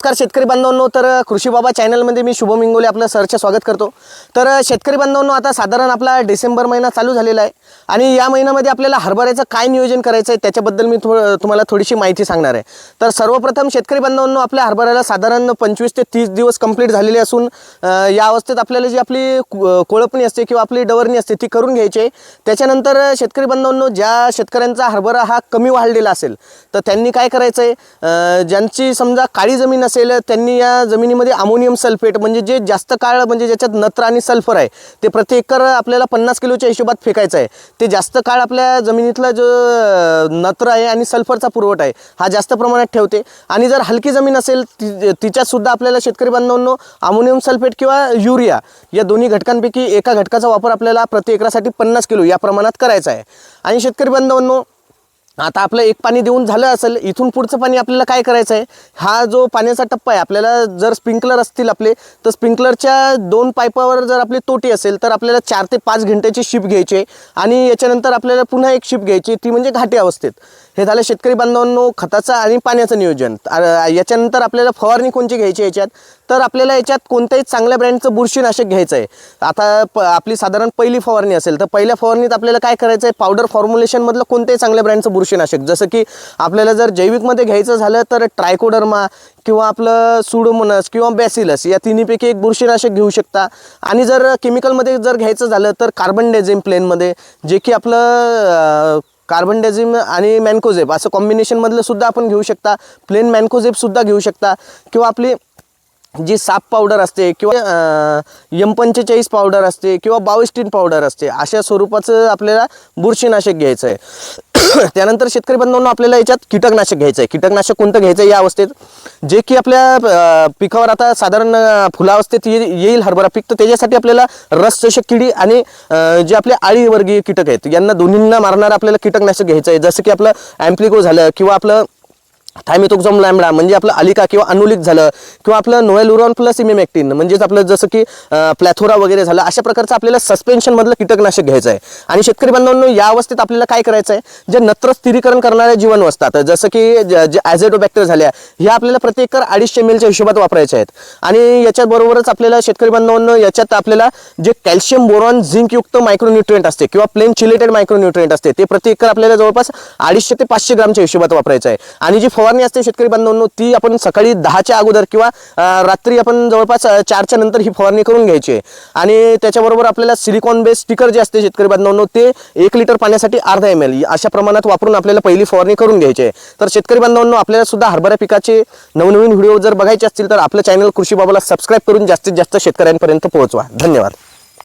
नमस्कार शेतकरी बांधवांनो तर कृषी बाबा चॅनलमध्ये मी शुभम इंगोले आपलं सरचं स्वागत करतो. तर शेतकरी बांधवांनो आता साधारण आपला डिसेंबर महिना चालू झालेला आहे आणि या महिन्यामध्ये आपल्याला हरभऱ्याचं काय नियोजन करायचं आहे त्याच्याबद्दल मी थो तुम्हाला थोडीशी माहिती सांगणार आहे. तर सर्वप्रथम शेतकरी बांधवांनो आपल्या हरभऱ्याला साधारण पंचवीस ते तीस दिवस कंप्लीट झालेले असून या अवस्थेत आपल्याला जी आपली कोळपणी असते किंवा आपली डवरणी असते ती करून घ्यायची आहे. त्याच्यानंतर शेतकरी बांधवांनो ज्या शेतकऱ्यांचा हरभरा हा कमी वाढलेला असेल तर त्यांनी काय करायचं आहे ज्यांची समजा काळी जमीन असेल त्यांनी या जमिनीमध्ये अमोनियम सल्फेट म्हणजे जे जास्त काळ म्हणजे ज्याच्यात नत्र आणि सल्फर आहे ते प्रति एकर आपल्याला पन्नास किलोच्या हिशोबात फेकायचं आहे. ते जास्त काळ आपल्या जमिनीतला जो नत्र आहे आणि सल्फरचा पुरवठा आहे हा जास्त प्रमाणात ठेवते. आणि जर हलकी जमीन असेल ति तिच्यातसुद्धा आपल्याला शेतकरी बांधवांनो अमोनियम सल्फेट किंवा युरिया या दोन्ही घटकांपैकी एका घटकाचा वापर आपल्याला प्रति एकरासाठी पन्नास किलो या प्रमाणात करायचा आहे. आणि शेतकरी बांधवांनो आता आपलं एक पाणी देऊन झालं असेल इथून पुढचं पाणी आपल्याला काय करायचं आहे? हा जो पाण्याचा टप्पा आहे आपल्याला जर स्प्रिंकलर असतील आपले तर स्प्रिंकलरच्या दोन पाईपावर जर आपली तोटी असेल तर आपल्याला चार ते पाच घंट्याची शिप घ्यायची आहे आणि याच्यानंतर आपल्याला पुन्हा एक शिप घ्यायची ती म्हणजे घाटी अवस्थेत. हे झालं शेतकरी बांधवांनो खताचं आणि पाण्याचं नियोजन. याच्यानंतर आपल्याला फवारणी कोणची घ्यायची याच्यात? तर आपल्याला याच्यात कोणत्याही चांगल्या ब्रँडचं बुरशीनाशक घ्यायचं आहे आता प आपली साधारण पहिली फवारणी असेल तर पहिल्या फवारणीत आपल्याला काय करायचं आहे पावडर फॉर्म्युलेशनमधलं कोणत्याही चांगल्या ब्रँडचं बुरशीनाशक. जसं की आपल्याला जर जैविकमध्ये घ्यायचं झालं तर ट्रायकोडर्मा किंवा आपलं सुडोमोनस किंवा बॅसिलस या तिन्हीपैकी एक बुरशीनाशक घेऊ शकता. आणि जर केमिकलमध्ये जर घ्यायचं झालं तर कार्बन डेझिम प्लेनमध्ये जे की आपलं कार्बन डायझिम आणि मॅन्कोझेप असं कॉम्बिनेशनमधलं सुद्धा आपण घेऊ शकता. प्लेन मॅन्कोझेपसुद्धा घेऊ शकता. किंवा आपली जी साप पावडर असते किंवा एम पंचेचाळीस पावडर असते किंवा बाविस्टीन पावडर असते अशा स्वरूपाचं आपल्याला बुरशीनाशक घ्यायचं आहे त्यानंतर शेतकरी बांधवांना आपल्याला याच्यात कीटकनाशक घ्यायचं आहे कीटकनाशक कोणतं घ्यायचं आहे या अवस्थेत? जे की आपल्या पिकावर आता साधारण फुलावस्थेत येईल हरभरा पीक तर त्याच्यासाठी आपल्याला रस चषक किडी आणि जे आपले आळीवर्गीय कीटक आहेत यांना दोन्हींना मारणारं आपल्याला कीटकनाशक घ्यायचं आहे जसं की आपलं ॲम्प्लिको झालं किंवा आपलं थायमिथोक्झम लॅमडा म्हणजे आपलं अलिका किंवा अनुलिक झालं किंवा आपलं नोएलुरॉन प्लस इमेमॅक्टिन म्हणजेच आपलं जसं की प्लॅथोरा वगैरे झालं अशा प्रकारचं आपल्याला सस्पेन्शनमधलं कीटकनाशक घ्यायचं आहे आणि शेतकरी बांधवांनो या अवस्थेत आपल्याला काय करायचं आहे जे नत्र स्थिरीकरण करणाऱ्या जीवन असतात जसं की ज- जे ॲझेडोबॅक्टर झाल्या ह्या आपल्याला प्रत्येक अडीचशे मिलच्या हिशोबात वापरायच्या आहेत. आणि याच्याबरोबरच आपल्याला शेतकरी बांधवांनो याच्यात आपल्याला जे कॅल्शियम बोरॉन झिंक युक्त मायक्रोन्युट्रिएंट असते किंवा प्लेन चिलेटेड मायक्रोन्युट्रिएंट असते ते प्रत्येक आपल्याला जवळपास अडीचशे ते पाचशे ग्रामच्या हिशोबात वापरायचं आहे आणि जी फवारणी असते शेतकरी बांधवांनो ती आपण सकाळी दहाच्या अगोदर किंवा रात्री आपण जवळपास चारच्या नंतर ही फवारणी करून घ्यायची आहे. आणि त्याच्याबरोबर आपल्याला सिलिकॉन बेस स्टिकर जे असते शेतकरी बांधवांनो ते एक लिटर पाण्यासाठी अर्धा एम एल अशा प्रमाणात वापरून आपल्याला पहिली फवारणी करून घ्यायची आहे. तर शेतकरी बांधवांनो आपल्याला सुद्धा हरभरा पिकाचे नवनवीन व्हिडिओ जर बघायचे असतील तर आपलं चॅनल कृषी बाबाला सबस्क्राईब करून जास्तीत जास्त शेतकऱ्यांपर्यंत पोहोचवा. धन्यवाद.